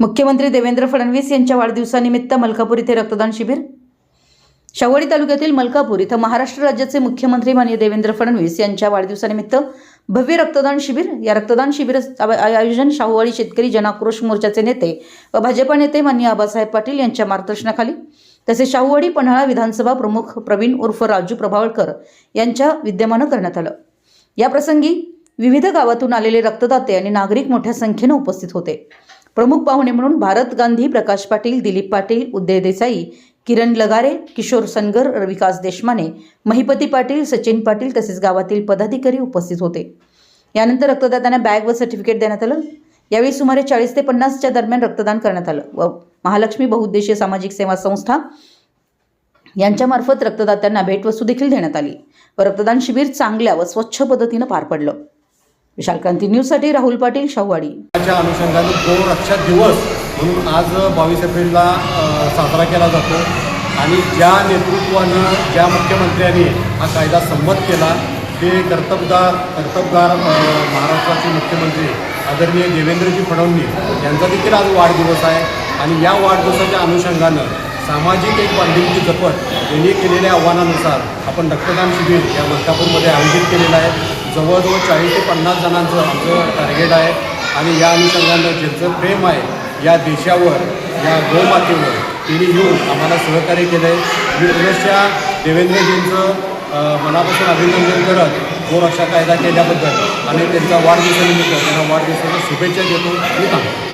मुख्यमंत्री देवेंद्र फडणवीस यांच्या वाढदिवसानिमित्त मलकापूर इथे रक्तदान शिबिर. शावडी तालुक्यातील मलकापूर इथं महाराष्ट्र राज्याचे मुख्यमंत्री माननीय देवेंद्र फडणवीस यांच्या वाढदिवसानिमित्त भव्य रक्तदान शिबिर. या रक्तदान शिबिर आयोजन शाहूवाडी शेतकरी जनाक्रोश मोर्चाचे नेते व भाजपा नेते माननीय आबासाहेब पाटील यांच्या मार्गदर्शनाखाली तसेच शाहूवाडी पन्हाळा विधानसभा प्रमुख प्रवीण उर्फ राजू प्रभावळकर यांच्या विद्यमानं करण्यात आलं. याप्रसंगी विविध गावातून आलेले रक्तदाते आणि नागरिक मोठ्या संख्येनं उपस्थित होते. प्रमुख पाहुणे म्हणून भारत गांधी प्रकाश पाटील दिलीप पाटील उदय देसाई किरण लगारे किशोर सनगर विकास देशमाने महिपती पाटील सचिन पाटील तसेच गावातील पदाधिकारी उपस्थित होते. यानंतर रक्तदात्यांना बॅग व सर्टिफिकेट देण्यात आलं. यावेळी सुमारे चाळीस ते पन्नासच्या दरम्यान रक्तदान करण्यात आलं व महालक्ष्मी बहुउद्देशीय सामाजिक सेवा संस्था यांच्यामार्फत रक्तदात्यांना भेटवस्तू देखील देण्यात आली व रक्तदान शिबिर चांगल्या व स्वच्छ पद्धतीनं पार पडलं. विशाल क्रांती न्यूजसाठी राहुल पाटील शाहूवाडी. च्या अनुषंगाने गोरक्षा दिवस म्हणून आज बावीस एप्रिलला साजरा केला जातो. आणि ज्या नेतृत्वानं ज्या मुख्यमंत्र्यांनी हा कायदा संमत केला ते कर्तबदार कर्तबगार महाराष्ट्राचे मुख्यमंत्री आदरणीय देवेंद्रजी फडणवीस यांचा देखील आज वाढदिवस आहे. आणि या वाढदिवसाच्या अनुषंगानं सामाजिक एक बांधिलकी जपत यांनी केलेल्या आव्हानानुसार आपण रक्तदान शिबिर या मलकापूरमध्ये आयोजित केलेलं आहे. जवळजवळ चाळीस ते पन्नास जणांचं आमचं टार्गेट आहे. आणि या अनुषंगानं ज्यांचं प्रेम आहे या देशावर या गोमातेवर तिने येऊन आम्हाला सहकार्य केलं आहे मी पुनश्च्या देवेंद्रजींचं मनापासून अभिनंदन करत गोरक्षा कायदा केल्याबद्दल आणि त्यांचा वाढदिवसानिमित्त त्यांना वाढदिवसाच्या शुभेच्छा देतो. मी थांबतो.